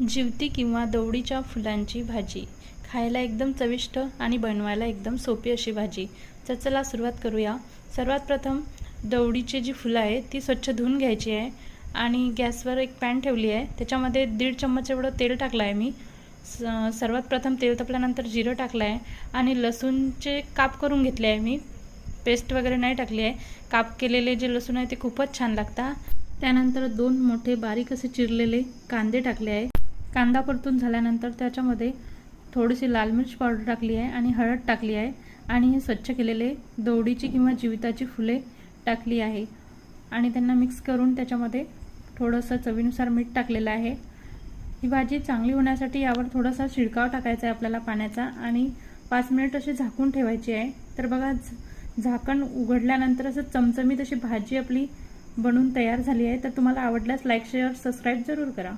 जिवती किंवा दवडीच्या फुलांची भाजी. खायला एकदम चविष्ट आणि बनवायला एकदम सोपी अशी भाजी. तर चला सुरुवात करूया. सर्वात प्रथम दवडीची जी फुलं आहे ती स्वच्छ धुवून घ्यायची आहे आणि गॅसवर एक पॅन ठेवली आहे. त्याच्यामध्ये दीड चम्मच एवढं तेल टाकलं आहे मी. स सर्वात प्रथम तेल तापल्यानंतर जिरं टाकलं आहे आणि लसूणचे काप करून घेतले आहे मी. पेस्ट वगैरे नाही टाकली आहे. काप केलेले जे लसूण आहे ते खूपच छान लागतात. त्यानंतर दोन मोठे बारीक असे चिरलेले कांदे टाकले आहे. कांदा परतून झाल्यानंतर त्याच्यामध्ये थोडीशी लाल मिर्च पावडर टाकली आहे आणि हळद टाकली आहे आणि हे स्वच्छ केलेले दवडीची किंवा जीविताची फुले टाकली आहे. आणि त्यांना मिक्स करून त्याच्यामध्ये थोडंसं चवीनुसार मीठ टाकलेलं आहे. ही भाजी चांगली होण्यासाठी यावर थोडासा शिडकाव टाकायचा आहे आपल्याला पाण्याचा आणि पाच मिनिट अशी झाकून ठेवायची आहे. तर बघा झाकण उघडल्यानंतर असं चमचमीत अशी भाजी आपली बनून तयार झाली आहे. तर तुम्हाला आवडल्यास लाईक शेअर सबस्क्राईब जरूर करा.